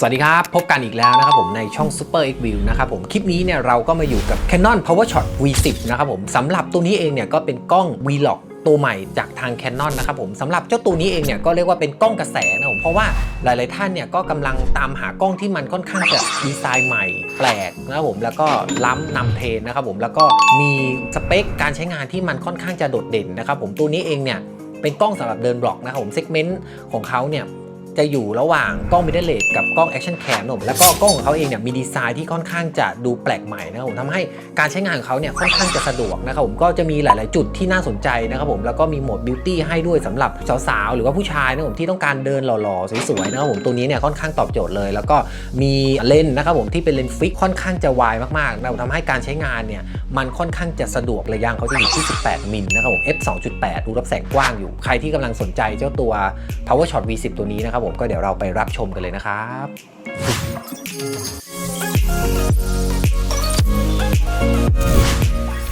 สวัสดีครับ พบกันอีกแล้วนะครับผมในช่อง Super X View นะครับผมคลิปนี้เนี่ยเราก็มาอยู่กับ Canon PowerShot V10 นะครับผมสำหรับตัวนี้เองเนี่ยก็เป็นกล้อง Vlog ตัวใหม่จากทาง Canon นะครับผมสำหรับเจ้าตัวนี้เองเนี่ยก็เรียกว่าเป็นกล้องกระแสนะผมเพราะว่าหลาย ๆ ท่านเนี่ยก็กำลังตามหากล้องที่มันค่อนข้างจะดีไซน์ใหม่แปลกนะครับผมแล้วก็ล้ำนำเทรนนะครับผมแล้วก็มีสเปคการใช้งานที่มันค่อนข้างจะโดดเด่นนะครับผมตัวนี้เองเนี่ยเป็นกล้องสำหรับเดินบล็อกนะครับผมเซกเมนต์ของเขาเนี่ย จะอยู่ระหว่างกล้องมิดเดิลเลสกับกล้องแอคชั่นแคมนะผมแล้วก็กล้องของเขาเองเนี่ยมีดีไซน์ที่ค่อนข้างจะดูแปลกใหม่นะครับผมทำให้การใช้งานของเขาเนี่ยค่อนข้างจะสะดวกนะครับผมก็จะมีหลาย ๆ จุดที่น่าสนใจนะครับผมแล้วก็มีโหมดบิวตี้ให้ด้วยสำหรับสาว ๆ หรือว่าผู้ชายนะครับผมที่ต้องการเดินหล่อ ๆ สวย ๆ นะครับผมตัวนี้เนี่ยค่อนข้างตอบโจทย์เลย แล้วก็มีเลนส์นะครับผมที่เป็นเลนส์ฟิกค่อนข้างจะวายมากๆนะครับทำให้การใช้งานเนี่ยมันค่อนข้างจะสะดวกระยะเขาจะอยู่ที่ 18 มิลนะครับผม f 2.8ดูรับแสงกว้างอยู่ ใครที่กำลังสนใจเจ้าตัว PowerShot V10 ตัวนี้นะครับผมก็เดี๋ยวเราไปรับชมกันเลยนะครับ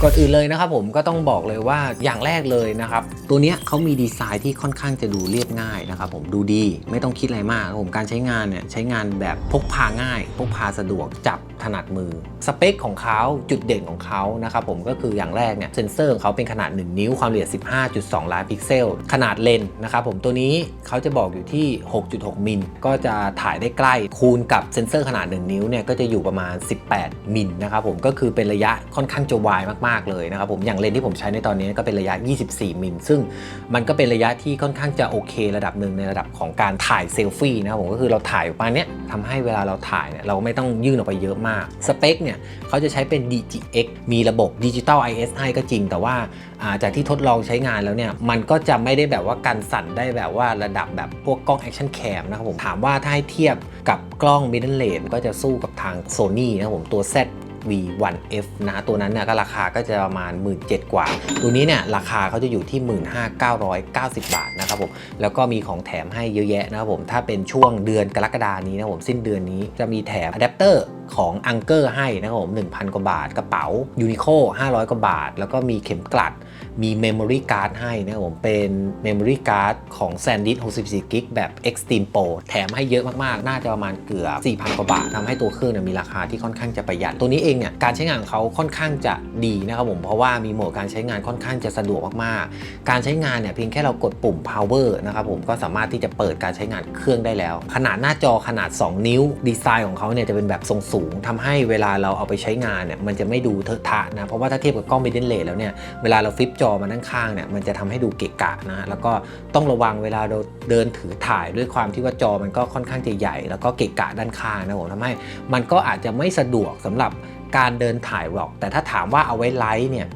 ก่อนอื่นเลยนะครับผมก็ต้องบอกเลยว่าอย่างแรกเลยนะครับ ตัวนี้เขามีดีไซน์ที่ค่อนข้างจะดูเรียบง่ายนะครับผมดูดีไม่ต้องคิดอะไรมากครับผมการใช้งานเนี่ยใช้งานแบบพกพาง่าย พกพาสะดวกจับถนัดมือ สเปคของเขาจุดเด่นของเขานะครับผมก็คืออย่างแรกเนี่ยเซนเซอร์ของเขาเป็นขนาด 1 นิ้วความละเอียด 15.2 ล้านพิกเซล ขนาดเลนนะครับผมตัวนี้เขาจะบอกอยู่ที่ 6.6 มิล ก็จะถ่ายได้ใกล้คูณกับเซนเซอร์ขนาด 1 นิ้วเนี่ยก็จะอยู่ประมาณ 18 มิลนะครับผมก็คือเป็นระยะค่อนข้างจะวายมากๆเลยนะครับผมอย่างเลนที่ผมใช้ในตอนนี้ก็เป็นระยะ 24 มิล ซึ่งมันก็เป็นระยะที่ค่อนข้างจะโอเค ระดับหนึ่งในระดับของการถ่ายเซลฟี่นะครับผมก็คือเราถ่ายประมาณเนี้ยทำให้เวลาเราถ่ายเนี่ยเราไม่ต้องยื่นออกไปเยอะมากสเปคเนี่ยเขาจะใช้เป็น DGX มีระบบ Digital IS ให้ก็จริง แต่ว่าจากที่ทดลองใช้งานแล้วเนี่ย มันก็จะไม่ได้แบบว่ากันสั่นได้แบบว่าระดับแบบพวกกล้อง Action Cam นะครับผม ถามว่าถ้าให้เทียบกับกล้อง Middle Range ก็จะสู้กับทาง Sony นะครับผมตัว Z V1F นะตัวนั้นเนี่ยก็ราคาก็จะประมาณ 1 7ื่นกว่า ตัวนี้เนี่ยราคาเขาจะอยู่ที่ 15,990 บาทนะครับผมแล้วก็มีของแถมให้เยอะแยะนะครับผมถ้าเป็นช่วงเดือนกรกฎานี้นะผมสิ้นเดือนนี้จะมีแถมอะแดปเตอร์ของอังเกอร์ให้นะครับผม1,000 กว่าบาท กระเป๋ายูนิโค500 กว่าบาท แล้วก็มีเข็มกลัดมีเมมโมรี่การ์ดให้นะครับผมเป็นเมมโมรี่การ์ดของ SanDisk 64 g b แบบ Extreme Pro แถมให้เยอะมากๆ น่าจะประมาณเกือบ4,000 กว่าบาททำให้ตัวเครื่องเนี่ยมีราคาที่ค่อนข้างจะประหยัดตัวนี้เองเนี่ยการใช้งานของเขาค่อนข้างจะดีนะครับผมเพราะว่ามีโหมดการใช้งานค่อนข้างจะสะดวกมากๆ การใช้งานเนี่ยเพียงแค่เรากดปุ่ม power นะครับผมก็สามารถที่จะเปิดการใช้งานเครื่องได้แล้ว ขนาดหน้าจอขนาด 2 นิ้วดีไซน์ของเขาเนี่ยจะเป็นแบบทรงสูงทำให้เวลาเราเอาไปใช้งานเนี่ยมันจะไม่ดูเทอะทะนะเพราะว่าถ้าเทียบกับกล้อง middle range แล้วเนี่ยเวลาเราฟลิปจอมาด้านข้างเนี่ยมันจะทำให้ดูเกะกะนะแล้วก็ต้องระวังเวลาเราเดินถือถ่ายด้วยความที่ว่าจอมันก็ค่อนข้างจะใหญ่ แล้วก็เกะกะด้านข้างนะผมทำให้มันก็อาจจะไม่สะดวกสำหรับ การเดินถ่ายหรอก แต่ถ้าถามว่าเอาไว้ไลฟ์เนี่ย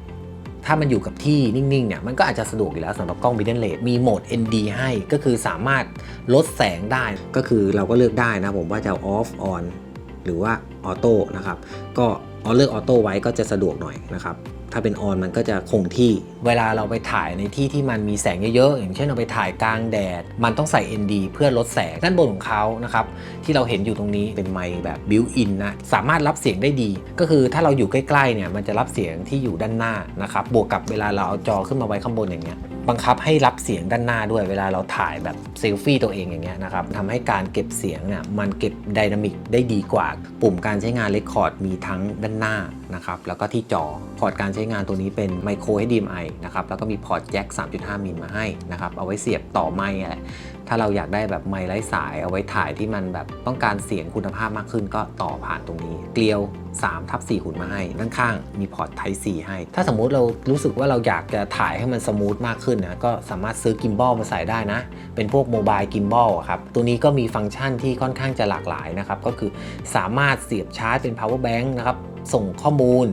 ถ้ามันอยู่กับที่นิ่งๆเนี่ยมันก็อาจจะสะดวกอยู่แล้วสำหรับกล้อง middle range มีโหมด ND ให้ก็คือสามารถลดแสงได้ก็คือเราก็เลือกได้นะผมว่าจะออฟออนหรือว่าออโต้นะครับก็เอาเลือกออโต้ไว้ก็จะสะดวกหน่อยนะครับ ถ้าเป็นออนมันก็จะคงที่ เวลาเราไปถ่ายในที่ที่มันมีแสงเยอะๆ อย่างเช่นเราไปถ่ายกลางแดด มันต้องใส่ ND เพื่อลดแสงด้านบนของเขานะครับ ที่เราเห็นอยู่ตรงนี้เป็นไมค์แบบบิวอินนะ สามารถรับเสียงได้ดี ก็คือถ้าเราอยู่ใกล้ๆ เนี่ย มันจะรับเสียงที่อยู่ด้านหน้านะครับ บวกกับเวลาเราเอาจอขึ้นมาไว้ข้างบนอย่างเงี้ย บังคับให้รับเสียงด้านหน้าด้วย เวลาเราถ่ายแบบเซลฟี่ตัวเองอย่างเงี้ยนะครับทำให้การเก็บเสียงเนี่ย มันเก็บไดนามิกได้ดีกว่า ปุ่มการใช้งานเรคคอร์ดมีทั้งด้านหน้า นะครับแล้วก็ที่จอพอร์ตการใช้งานตัวนี้เป็นไมโคร HDMI นะครับแล้วก็มีพอร์ตแจ็ค3.5 มิลมาให้นะครับเอาไว้เสียบต่อไมค์อะไรถ้าเราอยากได้แบบไมค์ไร้สายเอาไว้ถ่ายที่มันแบบต้องการเสียงคุณภาพมากขึ้นก็ต่อผ่านตรงนี้ เกลียว3ทับ4หุ่นมาให้ด้านข้างมีพอร์ต Type C ให้ ถ้าสมมุติเรารู้สึกว่าเราอยากจะถ่ายให้มันสมูทมากขึ้นนะก็สามารถซื้อกิมบอลมาใส่ได้นะ เป็นพวกโมบายกิมบอลครับ ตัวนี้ก็มีฟังก์ชันที่ค่อนข้างจะหลากหลายนะครับ ก็คือสามารถเสียบชาร์จเป็น power bank นะครับ ส่งข้อมูล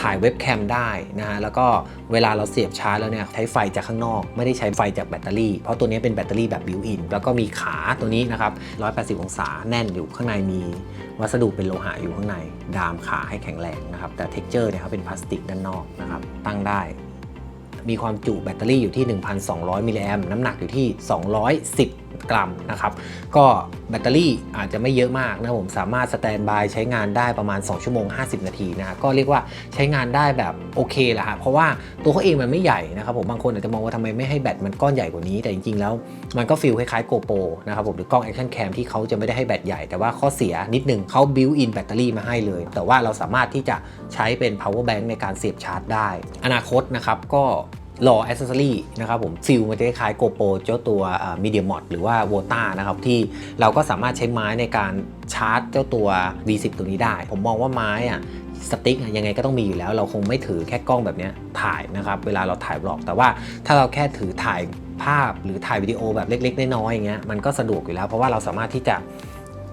ถ่ายเว็บแคมได้นะฮะ แล้วก็เวลาเราเสียบชาร์จแล้วเนี่ยใช้ไฟจากข้างนอก ไม่ได้ใช้ไฟจากแบตเตอรี่ เพราะตัวนี้เป็นแบตเตอรี่แบบบิวอิน แล้วก็มีขาตัวนี้นะครับ 180 องศาแน่นอยู่ข้างในมีวัสดุเป็นโลหะอยู่ข้างใน ดามขาให้แข็งแรงนะครับ แต่เท็กเจอร์เนี่ยเขาเป็นพลาสติกด้านนอกนะครับ ตั้งได้มีความจุแบตเตอรี่อยู่ที่ 1,200 มิลลิแอมป์ น้ำหนักอยู่ที่ 210 กรัมนะครับ ก็แบตเตอรี่อาจจะไม่เยอะมากนะผมสามารถสแตนบายใช้งานได้ประมาณ 2 ชั่วโมง 50 นาทีนะฮะก็เรียกว่าใช้งานได้แบบโอเคแหละฮะเพราะว่าตัวเขาเองมันไม่ใหญ่นะครับผมบางคนอาจจะมองว่าทำไมไม่ให้แบตมันก้อนใหญ่กว่านี้ แต่จริงๆแล้วมันก็ฟีลคล้ายๆ GoPro นะครับผมหรือกล้อง Action Cam ที่เขาจะไม่ได้ให้แบตใหญ่แต่ว่าข้อเสียนิดนึงเขา built in แบตเตอรี่มาให้เลย แต่ว่าเราสามารถที่จะใช้เป็น power bank ในการเสียบชาร์จได้ อนาคตนะครับก็ รอ a อ c e s s o r y นะครับผมฟิลมันจะคล้ายๆ GoPro เจ้าตัว Media Mod หรือว่า Vota นะครับที่เราก็สามารถใช้ไม้ในการชาร์จเจ้าตัว V10 ตัวนี้ได้ ผมมองว่าไม้อะสติ๊กยังไงก็ต้องมีอยู่แล้ว เราคงไม่ถือแค่กล้องแบบนี้ถ่ายนะครับ เวลาเราถ่ายบล็อก แต่ว่าถ้าเราแค่ถือถ่ายภาพหรือถ่ายวิดีโอแบบเล็ก ๆ น้อยๆอย่างเงี้ยมันก็สะดวกอยู่แล้ว เพราะว่าเราสามารถที่จะ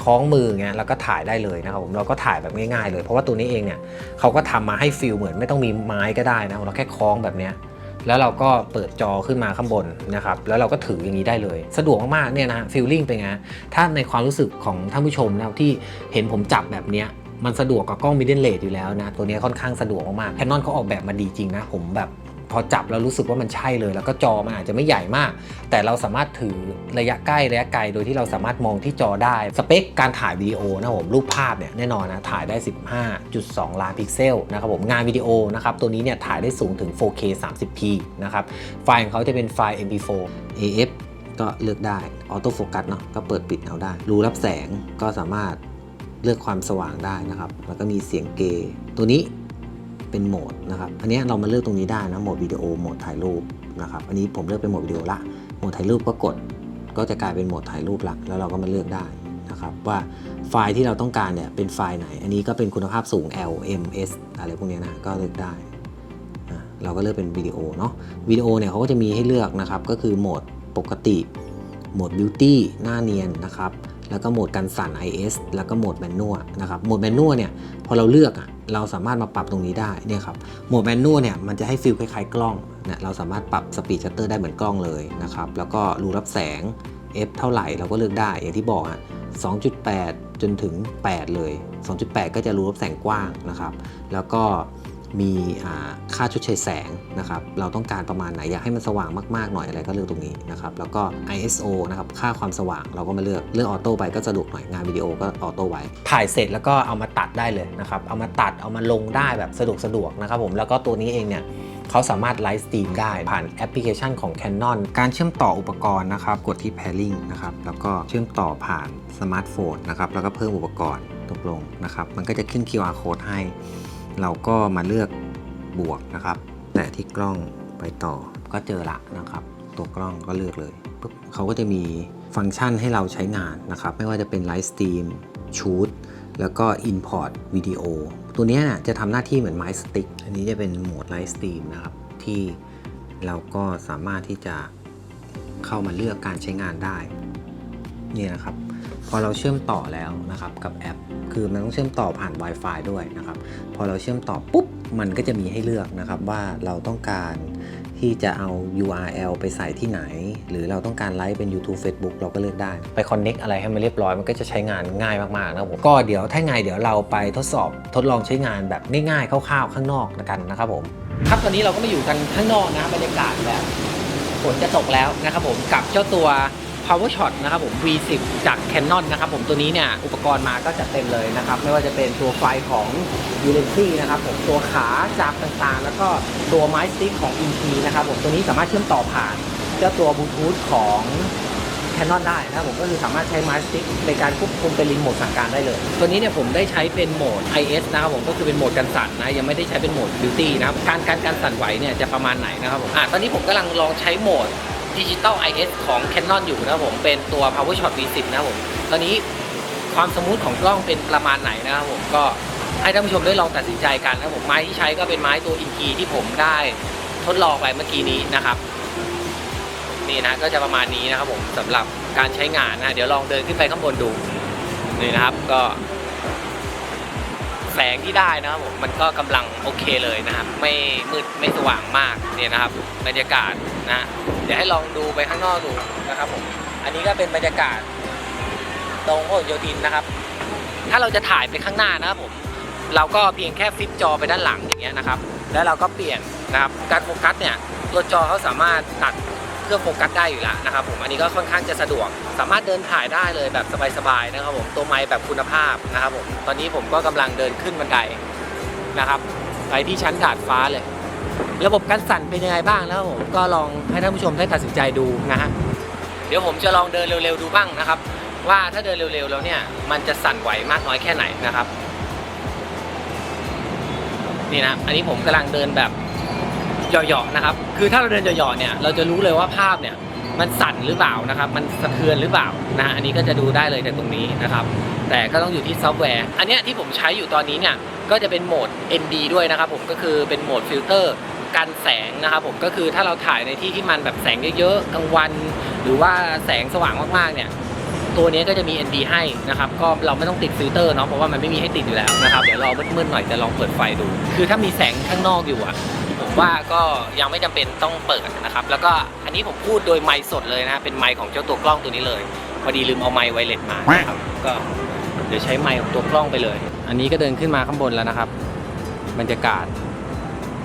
คล้องมือเงี้ยแล้วก็ถ่ายได้เลยนะครับผมเราก็ถ่ายแบบง่ายๆเลย เพราะว่าตัวนี้เองเนี่ยเขาก็ทำมาให้ฟิลเหมือนไม่ต้องมีไม้ก็ได้นะเราแค่คล้องแบบเนี้ย แล้วเราก็เปิดจอขึ้นมาข้างบนนะครับ แล้วเราก็ถืออย่างนี้ได้เลย สะดวกมากๆเนี่ยนะฟิลลิ่งเป็นไง ถ้าในความรู้สึกของท่านผู้ชมนะที่เห็นผมจับแบบเนี้ยมันสะดวกกับกล้องมิดเดิลเลอยู่แล้วนะ ตัวนี้ค่อนข้างสะดวกมากๆแคนนอนเขาออกแบบมาดีจริงนะ ผมแบบ พอจับแล้วรู้สึกว่ามันใช่เลย แล้วก็จอมันอาจจะไม่ใหญ่มาก แต่เราสามารถถือระยะใกล้ระยะไกลโดยที่เราสามารถมองที่จอได้สเปคการถ่ายวิดีโอนะผมรูปภาพเนี่ยแน่นอนนะถ่ายได้ 15.2 ล้านพิกเซลนะครับผมงานวิดีโอนะครับตัวนี้เนี่ยถ่ายได้สูงถึง 4K 30p นะครับไฟล์ของเขาจะเป็นไฟล์ MP4 AF ก็เลือกได้ออโต้โฟกัสเนาะก็เปิดปิดเอาได้ รูรับแสงก็สามารถเลือกความสว่างได้นะครับ แล้วก็มีเสียงเก ตัวนี้ เป็นโหมดนะครับ อันนี้เรามาเลือกตรงนี้ได้นะ โหมดวิดีโอ โหมดถ่ายรูปนะครับ อันนี้ผมเลือกเป็นโหมดวิดีโอละ โหมดถ่ายรูปก็กด ก็จะกลายเป็นโหมดถ่ายรูปละแล้วเราก็มาเลือกได้นะครับว่าไฟล์ที่เราต้องการเนี่ยเป็นไฟล์ไหน อันนี้ก็เป็นคุณภาพสูง L M S อะไรพวกนี้นะ ก็เลือกได้ เราก็เลือกเป็นวิดีโอเนาะ วิดีโอเนี่ยเขาก็จะมีให้เลือกนะครับ ก็คือโหมดปกติ โหมด Beauty หน้าเนียนนะครับ แล้วก็โหมดกันสั่น IS แล้วก็โหมดแมนนวลนะครับ โหมดแมนนวลเนี่ยพอเราเลือกอะเราสามารถมาปรับตรงนี้ได้เนี่ยครับ โหมดแมนนวลเนี่ยมันจะให้ฟิลคล้ายๆกล้องเนี่ยเราสามารถปรับสปีดชัตเตอร์ได้เหมือนกล้องเลยนะครับ แล้วก็รูรับแสง f เท่าไหร่เราก็เลือกได้ อย่างที่บอกอะ2.8 จนถึง 8 เลย 2.8 ก็จะรูรับแสงกว้างนะครับ แล้วก็ มีค่าชดเชยแสงนะครับ เราต้องการประมาณไหน อยากให้มันสว่างมากๆหน่อยอะไรก็เลือกตรงนี้นะครับ แล้วก็ ISO นะครับ ค่าความสว่างเราก็มาเลือก เลือกออโต้ไปก็สะดวกหน่อย งานวิดีโอก็ออโต้ไว้ ถ่ายเสร็จแล้วก็เอามาตัดได้เลยนะครับ เอามาตัด เอามาลงได้แบบสะดวกสะดวกนะครับผม แล้วก็ตัวนี้เองเนี่ยเขาสามารถไลฟ์สตรีมได้ผ่านแอปพลิเคชันของ Canon การเชื่อมต่ออุปกรณ์นะครับ กดที่ pairing นะครับ แล้วก็เชื่อมต่อผ่านสมาร์ทโฟนนะครับ แล้วก็เพิ่มอุปกรณ์ตกลงนะครับ มันก็จะขึ้น QR code ให้ เราก็มาเลือกบวกนะครับ แต่ที่กล้องไปต่อก็เจอละนะครับ ตัวกล้องก็เลือกเลยปุ๊บเขาก็จะมีฟังก์ชันให้เราใช้งานนะครับ ไม่ว่าจะเป็นไลฟ์สตรีมชูตแล้วก็ Import วิดีโอตัวนี้นะจะทำหน้าที่เหมือนไม้สติ๊กอันนี้จะเป็นโหมดไลฟ์สตรีมนะครับ ที่เราก็สามารถที่จะเข้ามาเลือกการใช้งานได้ นี่นะครับ พอเราเชื่อมต่อแล้วนะครับกับแอป คือมันต้องเชื่อมต่อผ่าน Wi-Fi ด้วยนะครับ พอเราเชื่อมต่อปุ๊บมันก็จะมีให้เลือกนะครับว่าเราต้องการที่จะเอา URL ไปใส่ที่ไหน หรือเราต้องการไลฟ์เป็น YouTube Facebook เราก็เลือกได้ ไป Connect อะไรให้มันเรียบร้อย มันก็จะใช้งานง่ายมาก ๆ นะครับผม ก็เดี๋ยวถ้าไงเดี๋ยวเราไปทดสอบทดลองใช้งานแบบง่าย ๆ คร่าว ๆ ข้างนอกกันนะครับผม ครับตอนนี้เราก็มาอยู่กันข้างนอกนะบรรยากาศแบบฝนจะตกแล้วนะครับผมกับเจ้าตัว power shot นะครับผม V10 จาก Canon นะครับผมตัวนี้เนี่ยอุปกรณ์มาก็จะเต็มเลยนะครับ ไม่ว่าจะเป็นตัวไฟของ u l e n c y นะครับผมตัวขาจับต่างๆ แล้วก็ตัวไม้สติ๊กของ INT นะครับผมตัวนี้สามารถเชื่อมต่อผ่านเจ้าตัวบลูทูธของ Canon ได้นะครับผมก็คือสามารถใช้ไม้สติ๊กในการควบคุมเป็นรีโมทสั่งการได้เลย ตัวนี้เนี่ยผมได้ใช้เป็นโหมด IS นะครับผมก็คือเป็นโหมดกันสั่นนะยังไม่ได้ใช้เป็นโหมด Beauty นะครับการการการสั่นไหวเนี่ยจะประมาณไหนนะครับผมอะตอนนี้ผมกำลังลองใช้โหมด ดิจิตอล IS ของ Canon อยู่นะผมเป็นตัว Power Shot V10 นะผมตอนนี้ความสมูทของกล้องเป็นประมาณไหนนะครับผมก็ให้ท่านผู้ชมได้ลองตัดสินใจกันนะผมไม้ที่ใช้ก็เป็นไม้ตัวอินทีที่ผมได้ทดลองไปเมื่อกี้นี้นะครับ นี่นะก็จะประมาณนี้นะครับผมสำหรับการใช้งานนะเดี๋ยวลองเดินขึ้นไปข้างบนดูนี่นะครับก็ แสงที่ได้นะครับผมมันก็กำลังโอเคเลยนะครับ ไม่มืดไม่สว่างมากเนี่ยนะครับ บรรยากาศนะ เดี๋ยวให้ลองดูไปข้างนอกดูนะครับผมอันนี้ก็เป็นบรรยากาศตรงพหลโยธินนะครับ ถ้าเราจะถ่ายไปข้างหน้านะครับผมเราก็เพียงแค่ฟลิปจอไปด้านหลังอย่างเงี้ยนะครับ แล้วเราก็เปลี่ยนนะครับการโฟกัสเนี่ยตัวจอเขาสามารถตัดเครื่องโฟกัสได้อยู่แล้วนะครับผมอันนี้ก็ค่อนข้างจะสะดวก สามารถเดินถ่ายได้เลยแบบสบายๆนะครับผมตัวไม้แบบคุณภาพนะครับผมตอนนี้ผมก็กำลังเดินขึ้นบันไดนะครับ ไปที่ชั้นดาดฟ้าเลย ระบบการสั่นเป็นยังไงบ้างแล้วผมก็ลองให้ท่านผู้ชมได้ตัดสินใจดูนะฮะเดี๋ยวผมจะลองเดินเร็วๆดูบ้างนะครับ ว่าถ้าเดินเร็วๆแล้วเนี่ยมันจะสั่นไหวมากน้อยแค่ไหนนะครับนี่นะอันนี้ผมกำลังเดินแบบหยาะๆนะครับ คือถ้าเราเดินหยาะๆเนี่ยเราจะรู้เลยว่าภาพเนี่ยมันสั่นหรือเปล่านะครับ มันสะเทือนหรือเปล่านะฮะอันนี้ก็จะดูได้เลยจากตรงนี้นะครับ แต่ก็ต้องอยู่ที่ซอฟต์แวร์ อันนี้ที่ผมใช้อยู่ตอนนี้เนี่ย ก็จะเป็นโหมด ND ด้วยนะครับผมก็คือเป็นโหมดฟิลเตอร์กันแสงนะครับผมก็คือถ้าเราถ่ายในที่ที่มันแบบแสงเยอะๆกลางวัน หรือว่าแสงสว่างมากๆเนี่ยตัวนี้ก็จะมี ND ให้นะครับก็เราไม่ต้องติดฟิลเตอร์เนาะเพราะว่ามันไม่มีให้ติดอยู่แล้วนะครับเดี๋ยวรอมืดๆหน่อยจะลองเปิดไฟดู คือถ้ามีแสงข้างนอกอยู่อะผมว่าก็ยังไม่จำเป็นต้องเปิดนะครับแล้วก็อันนี้ผมพูดโดยไมค์สดเลยนะเป็นไมค์ของเจ้าตัวกล้องตัวนี้เลยพอดีลืมเอาไมค์ไวเลสมาครับก็เดี๋ยวใช้ไมค์ของตัวกล้องไปเลย อันนี้ก็เดินขึ้นมาข้างบนแล้วนะครับ บรรยากาศ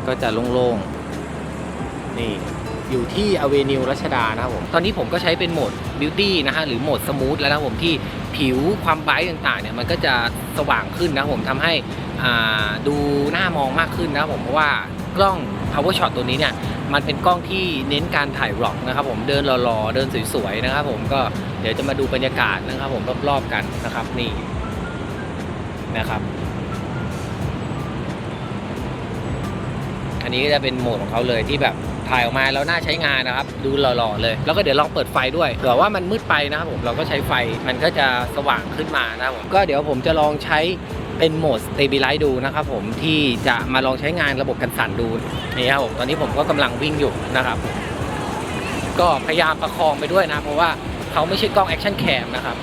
ก็จะโล่งๆ นี่อยู่ที่อเวนิวรัชดานะครับผม ตอนนี้ผมก็ใช้เป็นโหมดบิวตี้นะฮะหรือโหมดสมูทแล้วนะผมที่ผิวความไบรท์ต่างๆเนี่ยมันก็จะสว่างขึ้นนะผมทำให้อ่าดูหน่ามองมากขึ้นนะครับผมเพราะว่ากล้อง power shot ตัวนี้เนี่ยมันเป็นกล้องที่เน้นการถ่ายร็อกนะครับผมเดินหล่อๆเดินสวยๆนะครับผมก็เดี๋ยวจะมาดูบรรยากาศนะครับผมรอบๆกันนะครับนี่ นะครับ อันนี้ก็จะเป็นโหมดของเขาเลยที่แบบถ่ายออกมาแล้วน่าใช้งานนะครับ ดูหล่อๆเลย แล้วก็เดี๋ยวลองเปิดไฟด้วยเผื่อว่ามันมืดไปนะครับผมเราก็ใช้ไฟมันก็จะสว่างขึ้นมานะครับผมก็เดี๋ยวผมจะลองใช้เป็นโหมด Stabilize ดูนะครับผมที่จะมาลองใช้งานระบบกันสั่นดูนี่ครับผมตอนนี้ผมก็กำลังวิ่งอยู่นะครับก็พยายามประคองไปด้วยนะเพราะว่าเขาไม่ใช่กล้องแอคชั่นแคมนะครับ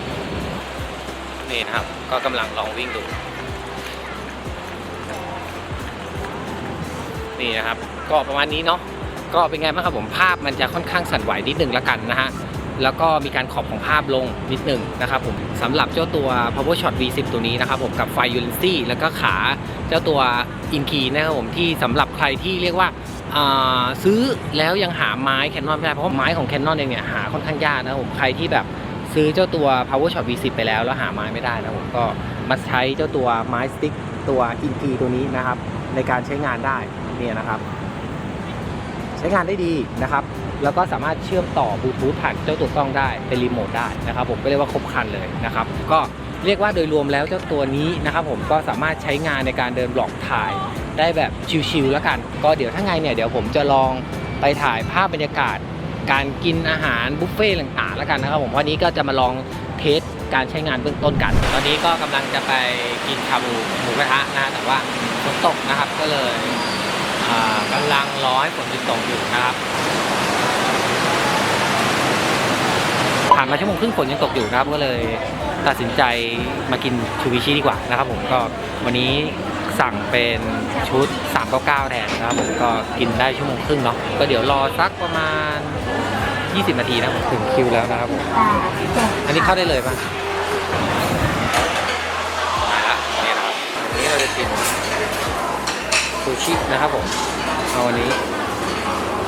นี่นะครับ ก็กำลังลองวิ่งดู นี่นะครับ ก็ประมาณนี้เนาะก็เป็นไงบ้างครับผมภาพมันจะค่อนข้างสั่นไหวนิดนึงละกันนะฮะแล้วก็มีการขอบของภาพลงนิดหนึ่งนะครับผมสำหรับเจ้าตัว power shot v10 ตัวนี้นะครับผมกับไฟ u l e n c y แล้วก็ขาเจ้าตัว in key นะครับผมที่สำหรับใครที่เรียกว่าาซื้อแล้วยังหาไม้ Canon ไม่ได้เพราะว่าไม้ของ Canon เองเนี่ยหาค่อนข้างยากนะครับผมใครที่แบบ ซื้อเจ้าตัว power shot v10 ไปแล้วแล้วหาไม้ไม่ได้นะผมก็มาใช้เจ้าตัวไม้สติ๊กตัว inp ตัวนี้นะครับ ในการใช้งานได้เนี่ยนะครับ ใช้งานได้ดีนะครับ แล้วก็สามารถเชื่อมต่อบลูทูธผ่านเจ้าตัวกล้องได้เป็นรีโมทได้นะครับ ผมก็เรียกว่าครบครันเลยนะครับ ก็เรียกว่าโดยรวมแล้วเจ้าตัวนี้นะครับผมก็สามารถใช้งานในการเดินบล็อกถ่ายได้แบบชิลๆแล้วกัน ก็เดี๋ยวถ้าไงเนี่ยเดี๋ยวผมจะลองไปถ่ายภาพบรรยากาศ การกินอาหารบุฟเฟ่ต์ต่างๆแล้วกันนะครับผมวันนี้ก็จะมาลองเทสการใช้งานเบื้องต้นกัน ตอนนี้ก็กำลังจะไปกินชาบูหมูกระทะนะแต่ว่าฝนตกนะครับก็เลยอ่ากำลังรอให้ฝนหยุดตกอยู่นะครับผ่านมาชั่วโมงครึ่งฝนยังตกอยู่นะครับก็เลยตัดสินใจมากินชูวิชิดีกว่านะครับผมก็วันนี้ สั่งเป็นชุด 399 แทนนะครับผมก็กินได้ชั่วโมงครึ่งเนาะก็เดี๋ยวรอสักประมาณ 20 นาทีนะถึงคิวแล้วนะครับผมอันนี้เข้าได้เลยป่ะมาละนี่นะครับวันนี้เราจะกินซูชินะครับผมเอาวันนี้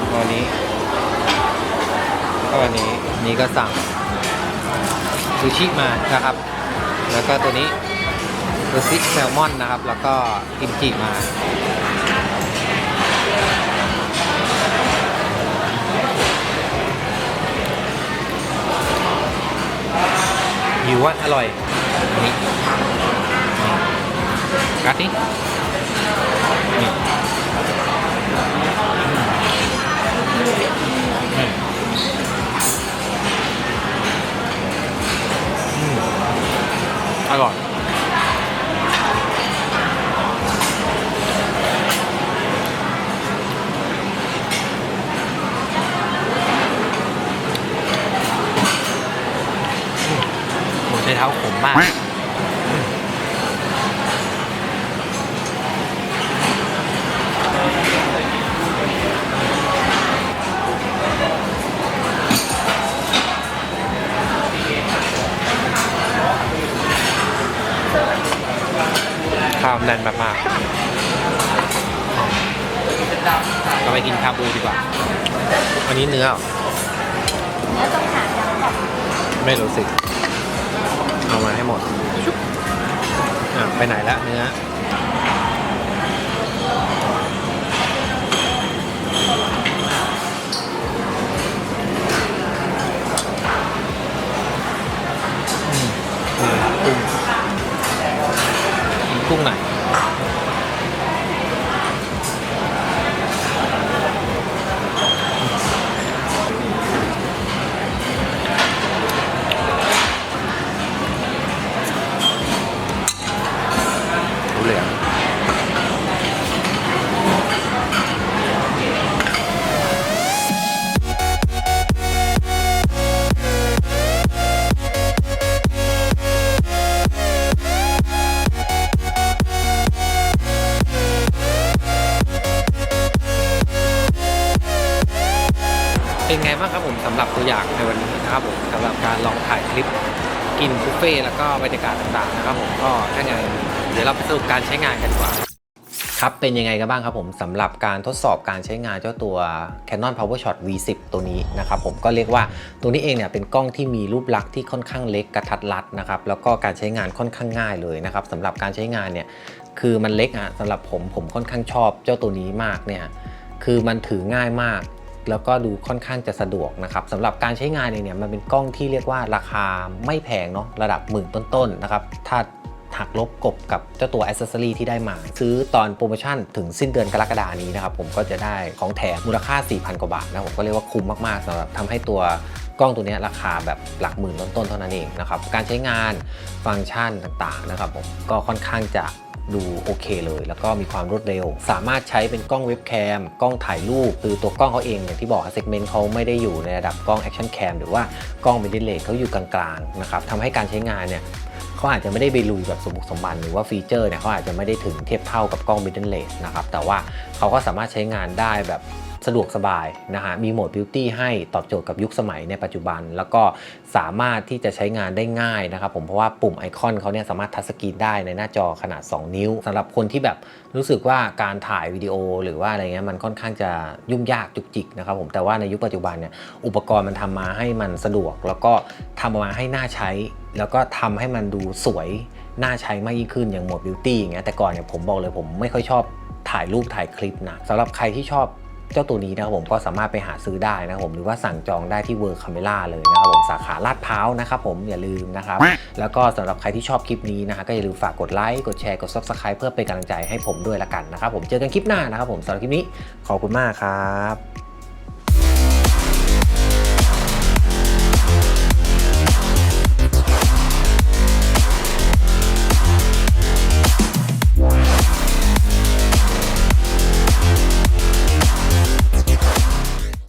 เอาวันนี้ก็วันนี้นี่ก็สั่งซูชิมานะครับ แล้วก็ตัวนี้ตัว ซิกแซลมอนนะครับ แล้วก็กิมจิมาหิวอะอร่อยอันนี่กัดนี่นี่อร่อย หัวใจเท้าขมมากข้าวแน่นมากๆเราไปกินชาบูดีกว่า วันนี้เนื้อเหรอเนื้อต้องหายังแบบไม่รู้สิ เอามาให้หมดชุบอะไปไหนละเนื้ออืมนี่กุ้งกินกุ้งหน่ สำหรับตัวอย่างในวันนี้นะครับผมสำหรับการลองถ่ายคลิปกินบุฟเฟ่แล้วก็บรรยากาศต่างๆนะครับผมก็ถ้าไงเดี๋ยวเราไปสรุปการใช้งานกันดีกว่า ครับ เป็นยังไงกันบ้างครับผมสำหรับการทดสอบการใช้งานเจ้าตัว Canon PowerShot V10 ตัวนี้นะครับผมก็เรียกว่าตัวนี้เองเนี่ยเป็นกล้องที่มีรูปลักษณ์ที่ค่อนข้างเล็กกระทัดรัดนะครับแล้วก็การใช้งานค่อนข้างง่ายเลยนะครับสำหรับการใช้งานเนี่ยคือมันเล็กอะสำหรับผมผมค่อนข้างชอบเจ้าตัวนี้มากเนี่ยคือมันถือง่ายมาก แล้วก็ดูค่อนข้างจะสะดวกนะครับสำหรับการใช้งานเองเนี่ยมันเป็นกล้องที่เรียกว่าราคาไม่แพงเนาะระดับหมื่นต้นๆนะครับถ้าหักลบกบกับเจ้าตัวอ c เซสซอรีที่ได้มา ซื้อตอนโปรโมชั่นถึงสิ้นเดือนกรกฎานี้นะครับผมก็จะได้ของแถมมูลค่า 4,000 กว่าบาทนะผมก็เรียกว่าคุ้มมากๆสำหรับทำให้ตัวกล้องตัวนี้ราคาแบบหลักหมื่นต้นๆเท่านั้นเองนะครับการใช้งานฟังก์ชันต่างๆนะครับผมก็ค่อนข้างจะ ดูโอเคเลย แล้วก็มีความรวดเร็ว สามารถใช้เป็นกล้องเว็บแคม กล้องถ่ายรูป คือตัวกล้องเขาเองอย่างที่บอกเซกเมนต์เขาไม่ได้อยู่ในระดับกล้องแอคชั่นแคมหรือว่ากล้องมิดเดิลเลเขาอยู่กลางๆนะครับทำให้การใช้งานเนี่ยเขาอาจจะไม่ได้ไปลุยแบบสมบุกสมบันหรือว่าฟีเจอร์เนี่ยเขาอาจจะไม่ได้ถึงเทียบเท่ากับกล้อง middle range นะครับแต่ว่าเขาก็สามารถใช้งานได้แบบ สะดวกสบายนะฮะมีโหมด Beauty ให้ตอบโจทย์กับยุคสมัยในปัจจุบัน แล้วก็สามารถที่จะใช้งานได้ง่ายนะครับผมเพราะว่าปุ่มไอคอนเขาเนี่ยสามารถทัชสกรีนได้ในหน้าจอขนาด 2 นิ้วสำหรับคนที่แบบรู้สึกว่าการถ่ายวิดีโอหรือว่าอะไรเงี้ยมันค่อนข้างจะยุ่งยากจุกจิกนะครับผมแต่ว่าในยุคปัจจุบันเนี่ยอุปกรณ์มันทำมาให้มันสะดวก แล้วก็ทำออกมาให้น่าใช้ แล้วก็ทำให้มันดูสวยน่าใช้มากยิ่งขึ้นอย่างโหมดบิวตี้อย่างเงี้ยแต่ก่อนเนี่ยผมบอกเลยผมไม่ค่อยชอบถ่ายรูปถ่ายคลิปนะสำหรับใครที่ชอบ เจ้าตัวนี้นะครับผมก็สามารถไปหาซื้อได้นะครับผมหรือว่าสั่งจองได้ที่เวิร์คคาเมล่าเลยนะครับผมสาขาลาดพร้าวนะครับผมอย่าลืมนะครับ แล้วก็สำหรับใครที่ชอบคลิปนี้นะฮะก็อย่าลืมฝากกดไลค์กดแชร์กด subscribe เพื่อเป็นกำลังใจให้ผมด้วยละกันนะครับผมเจอกันคลิปหน้านะครับผมสำหรับคลิปนี้ขอบคุณมากครับ